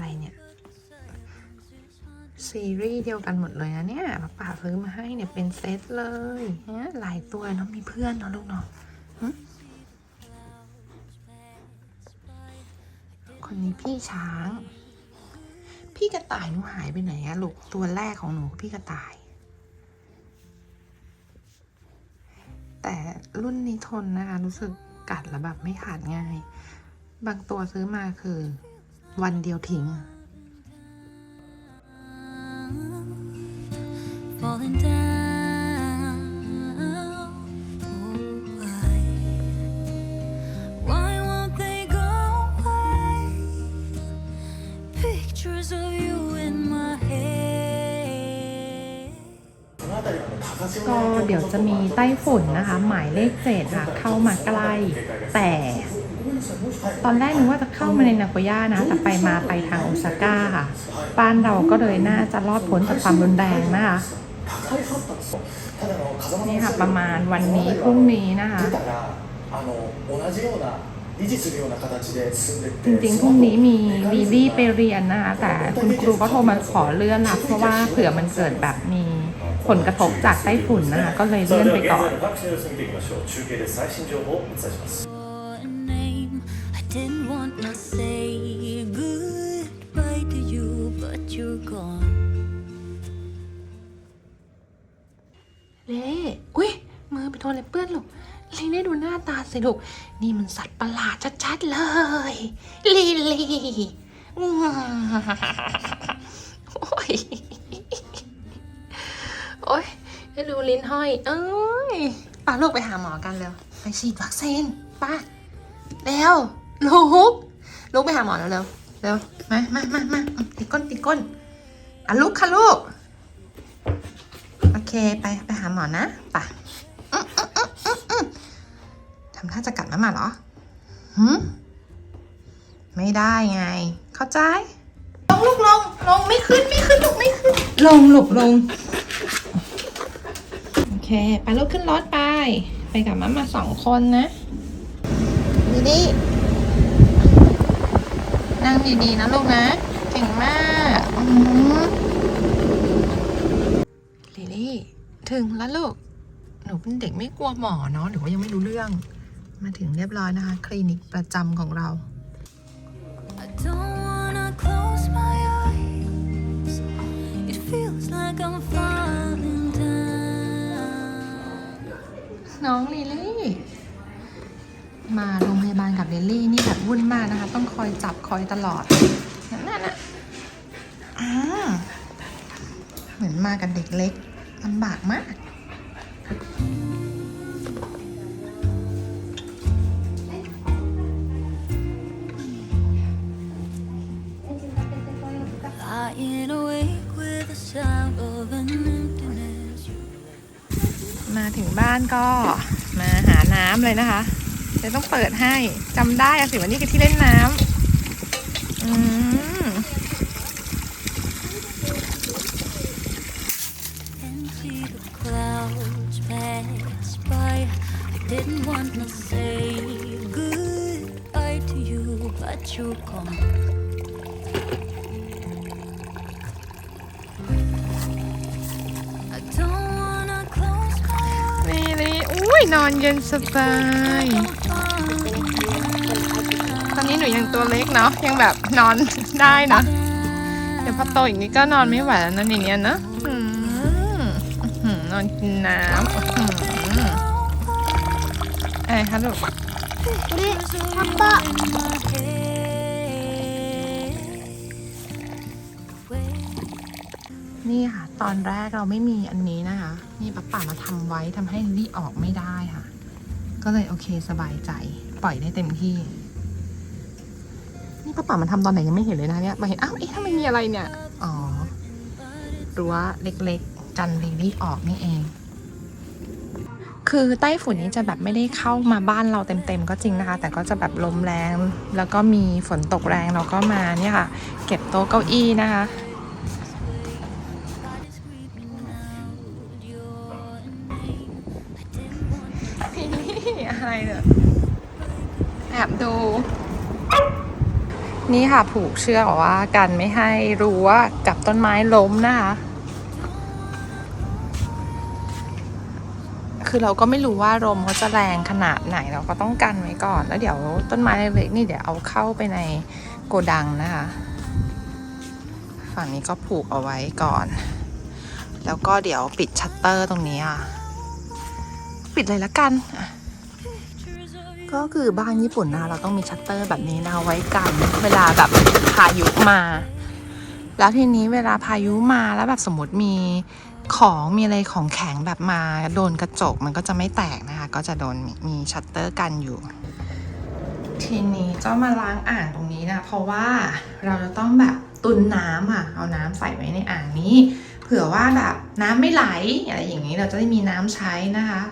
อะไรเนี่ย ซีรีส์เดียวกันหมดเลยนะเนี่ยป้าป่าซื้อมาให้เนี่ยเป็นเซตเลยฮะหลายตัวเนาะมีเพื่อนเนาะลูกเนาะคนนี้พี่ช้าง พี่กระต่ายหนูหายไปไหนอะลูกตัวแรกของหนูพี่กระต่าย แต่รุ่นนี้ทนนะคะรู้สึกกัดแล้วแบบไม่ขาดง่าย บางตัวซื้อมาคือ วันเดียวทิ้ง falling down. Oh, why? Why won't they go away? Pictures of you in my head. ก็เดี๋ยวจะมีไต้ฝุ่นนะคะ หมายเลขเจ็ดค่ะ เข้ามาใกล้ แต่ ตอนแรกนึกว่าจะเข้ามาในนาโกย่านะ แต่ไปมาไปทางโอซาก้าค่ะ บ้านเราก็เลยน่าจะรอดพ้นจากความรุนแรงนะคะนี่ค่ะประมาณวันนี้พรุ่งนี้นะคะจริงๆพรุ่งนี้มีลีลี่ไปเรียนนะคะแต่คุณครูก็โทรมาขอเลื่อนนะเพราะว่าเผื่อมันเกิดแบบมีผลกระทบจากไต้ฝุ่นนะคะก็เลยเลื่อนไปก่อน didn't want to say goodbye to you, but you're gone. เล่อุ้ย มือไปโดนอะไรเปื้อนลูกลีได้ดูหน้าตาสิลูก นี่มันสัตว์ประหลาดชัดๆเลยลีลีอื้อโอ้ย โอ้ยให้ดูลิ้นห้อย เอ้ยป้าลูกไปหาหมอกันเร็ว ไปฉีดวัคซีนป้าเร็ว ลูกลูกไปหาหมอแล้วเร็วเร็วมามามามาติดก้นติดก้นอะลูกค่ะลูก โอเคไปไปหาหมอนะไป่ะทำท่าจะกัดมามาเหรอหืมไม่ได้ไง เข้าใจ ลงลูกลงลงไม่ขึ้นไม่ขึ้นลูกไม่ขึ้น ลงลูกลง โอเคไปลูกขึ้นรถไป ไปกับมามาสองคนนะดีดี นั่งดีๆนะลูกนะ เก่งมากอืมลิลลี่ถึงแล้วลูก หนูเป็นเด็กไม่กลัวหมอเนาะหรือว่ายังไม่รู้เรื่อง มาถึงเรียบร้อยนะคะ คลินิกประจำของเรา I don't wanna close my eyes. It feels like I'm falling down. น้องลิลลี่ มาโรงพยาบาลกับลิลลี่นี่แบบวุ่นมากนะคะ ต้องคอยจับคอยตลอดนั่นน่ะนะอ่าเหมือนมากับเด็กเล็กลำบากมาก Lying awake with the sound of an emptiness. มาถึงบ้านก็มาหาน้ำเลยนะคะ เดี๋ยวต้องเปิดให้จำได้อะสิวันนี้คือที่เล่นน้ำอืม And see the clouds pass by. I didn't want to say goodbye to you, but you're gone. I don't wanna close my eyes. นี่นี่อุ้ยนอนเย็นสบายต อีกหนูยังตัวเล็กเนาะยังแบบนอนได้นะเดี๋ยวพอโตอีกนิดก็นอนไม่ไหวแล้วนะอย่างเงี้ยนะนอนกินน้ำอื้อหืออะไรคะลูกนี่ค่ะ ตอนแรกเราไม่มีอันนี้นะคะนี่ป้าป่ามาทำไว้ทำให้ลิลลี่ออกไม่ได้ค่ะ ก็เลยโอเคสบายใจ ปล่อยได้เต็มที่ นี่ป้าป่ามันทำตอนไหนยังไม่เห็นเลยนะเนี่ย มาเห็น อ้าว เอ๊ะทำไมมีอะไรเนี่ย อ๋อ รั้วเล็กๆ จันลิลลี่ออกนี่เอง คือไต้ฝุ่นนี้จะแบบไม่ได้เข้ามาบ้านเราเต็มๆ ก็จริงนะคะ แต่ก็จะแบบลมแรง แล้วก็มีฝนตกแรง เราก็มาเนี่ยค่ะ เก็บโต๊ะเก้าอี้นะคะ นี่ค่ะผูกเชือกบอว่ากันไม่ให้รู้วกับต้นไม้ล้มนะคะ คือเราก็ไม่รู้ว่าลมเขาจะแรงขนาดไหนเราก็ต้องกันไว้ก่อน แล้วเดี๋ยวต้นไม้เล็กๆนี่เดี๋ยวเอาเข้าไปในโกดังนะคะ ฝั่งนี้ก็ผูกเอาไว้ก่อน แล้วก็เดี๋ยวปิดชัตเตอร์ตรงนี้อะ ปิดเลยละกันอะ ก็คือบ้านญี่ปุ่นนะเราต้องมีชัตเตอร์แบบนี้นะไว้กันเวลาแบบพายุมา แล้วทีนี้เวลาพายุมาแล้วแบบสมมติมีของมีอะไรของแข็งแบบมาโดนกระจกมันก็จะไม่แตกนะคะ ก็จะโดนมีมีชัตเตอร์กันอยู่ ทีนี้ก็มาล้างอ่างตรงนี้นะเพราะว่าเราจะต้องแบบตุนน้ำอะเอาน้ำใส่ไว้ในอ่างนี้ เผื่อว่าแบบน้ำไม่ไหลอะไรอย่างนี้เราจะได้มีน้ำใช้นะคะ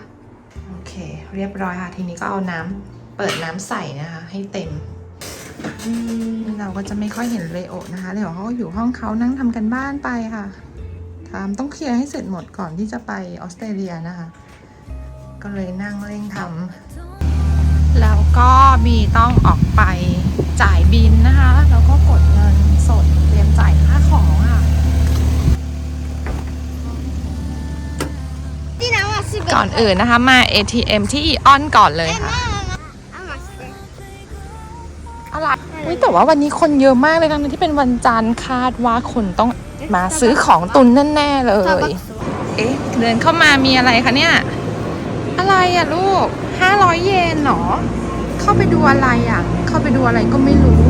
เค เรียบร้อยค่ะ ทีนี้ก็เอาน้ำเปิดน้ำใส่นะคะ ให้เต็ม เราก็จะไม่ค่อยเห็นเลโอนะคะเลโอเขาก็อยู่ห้องเขานั่งทำกันบ้านไปค่ะทำต้องเคลียร์ให้เสร็จหมดก่อนที่จะไปออสเตรเลียนะคะ ก็เลยนั่งเร่งทำแล้วก็บีต้องออกไปจ่ายบินนะคะ แล้วก็กดเงินสดเตรียมจ่ายค่าของ ก่อนอื่นนะคะมา ATM ที่อีออนก่อนเลยค่ะอะไรอุ้ยแต่ว่าวันนี้คนเยอะมากเลยนะที่เป็นวันจันทร์คาดว่าคนต้องมาซื้อของตุนแน่ๆเลย เอ๊ะเดินเข้ามามีอะไรคะเนี่ย อะไรอะลูกห้าร้อยเยนหรอ เข้าไปดูอะไรอะ เข้าไปดูอะไรก็ไม่รู้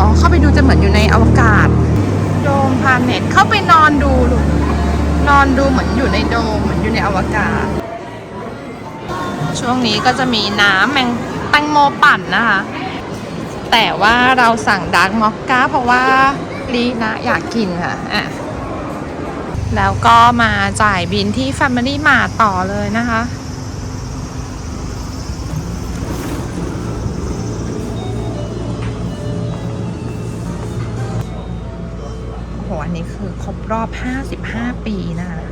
อ๋อ เข้าไปดูจะเหมือนอยู่ในอวกาศ โดมพาเน็ตเข้าไปนอนดูลูกนอนดูเหมือนอยู่ในโดมเหมือนอยู่ในอวกาศ ช่วงนี้ก็จะมีน้ำแมงแตงโมปั่นนะคะ แต่ว่าเราสั่งดาร์กมอคก้าเพราะว่าลีนะอยากกินค่ะอะ แล้วก็มาจ่ายบินที่ Family Mart ต่อเลยนะคะโอ้โหอันนี้คือครบรอบ 55 ปีนะคะ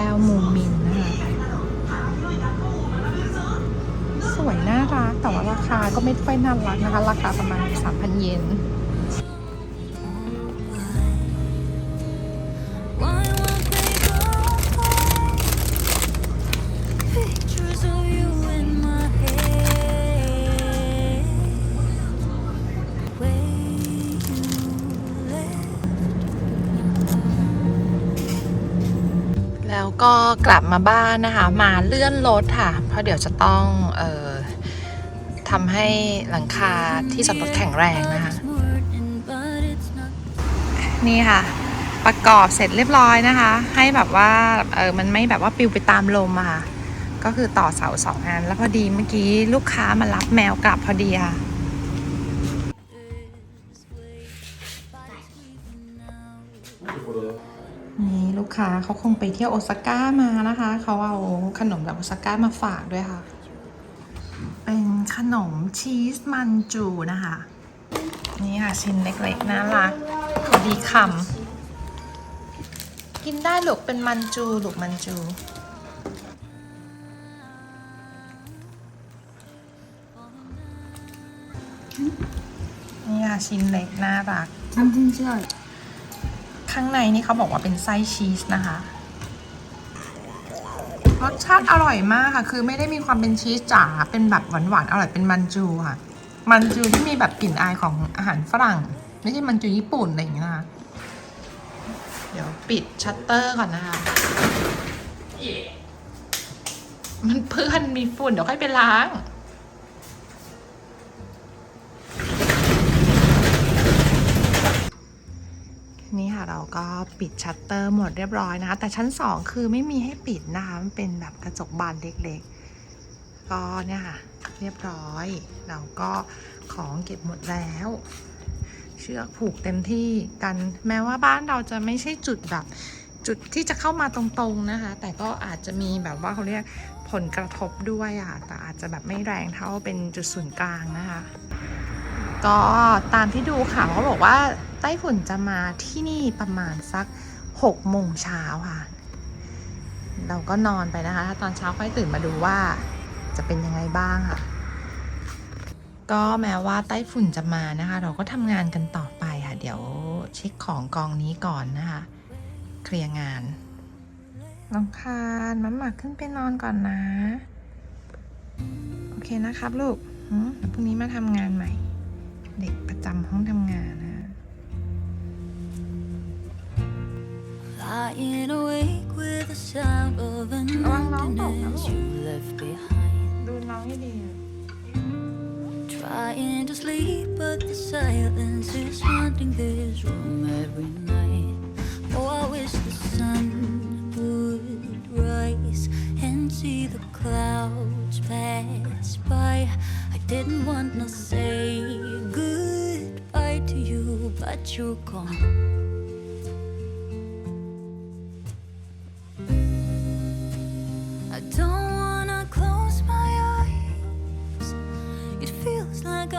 ก้วมูมินนะคะสวยน่ารักแต่ว่าราคาก็ไม่ค่อยน่ารักนะคะ ราคาประมาณ 3,000 เยน ก็กลับมาบ้านนะคะ มาเลื่อนรถค่ะ เพราะเดี๋ยวจะต้องเอ่อทำให้หลังคาที่จอดรถแข็งแรงนะคะ นี่ค่ะ ประกอบเสร็จเรียบร้อยนะคะ ให้แบบว่าเออมันไม่แบบว่าปิวไปตามลมอะค่ะ ก็คือต่อเสาสองอัน แล้วพอดีเมื่อกี้ลูกค้ามารับแมวกลับพอดีค่ะ ค้าเขาคงไปเที่ยวโอซาก้ามานะคะ เขาเอาขนมจากโอซาก้ามาฝากด้วยค่ะ เป็นขนมชีสมันจูนะคะ นี่ค่ะ ชิ้นเล็กๆน่ารักพอดีคำกินได้ลูกเป็นมันจูลูกมันจูนี่ค่ะ ชิ้นเล็กน่ารักทำจริงๆ ข้างในนี่เขาบอกว่าเป็นไส้ชีสนะคะรสชาติอร่อยมากค่ะ คือไม่ได้มีความเป็นชีสจ๋า เป็นแบบหวานๆ อร่อย เป็นมันจูค่ะ มันจูที่มีแบบกลิ่นอายของอาหารฝรั่ง ไม่ใช่มันจูญี่ปุ่นอะไรอย่างเงี้ยนะคะ เดี๋ยวปิดชัตเตอร์ก่อนนะคะ มันเพื่อนมีฝุ่นเดี๋ยวค่อยไปล้าง เราก็ปิดชัตเตอร์หมดเรียบร้อยนะคะ แต่ชั้น 2 คือไม่มีให้ปิดนะคะมันเป็นแบบกระจกบานเล็กๆ ก็เนี่ยค่ะ เรียบร้อย เราก็ของเก็บหมดแล้ว เชือกผูกเต็มที่กัน แม้ว่าบ้านเราจะไม่ใช่จุดแบบจุดที่จะเข้ามาตรงๆนะคะ แต่ก็อาจจะมีแบบว่าเขาเรียกผลกระทบด้วยอะแต่อาจจะแบบไม่แรงเท่าเป็นจุดศูนย์กลางนะคะ ก็ตามที่ดูข่าวเขาบอกว่า ไต้ฝุ่นจะมาที่นี่ประมาณสัก6โมงเช้าค่ะ เราก็นอนไปนะคะตอนเช้าค่อยตื่นมาดูว่าจะเป็นยังไงบ้างค่ะ ก็แม้ว่าไต้ฝุ่นจะมานะคะ เราก็ทำงานกันต่อไปค่ะ เดี๋ยวเช็คของกองนี้ก่อนนะคะ เคลียร์งานน้องคานมัมหมักขึ้นไปนอนก่อนนะ โอเคนะครับลูกพรุ่งนี้มาทำงานใหม่ เด็กประจำห้องทำงานนะ Lying awake with the sound of an Ang long tóc hả emptinessลูก? you left behind. ดูน้องให้ดี Trying to sleep, but the silence is haunting this room every night. Oh, I wish the sun would rise and see the clouds pass by. I didn't want to say goodbye to you, but you're gone.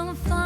don't find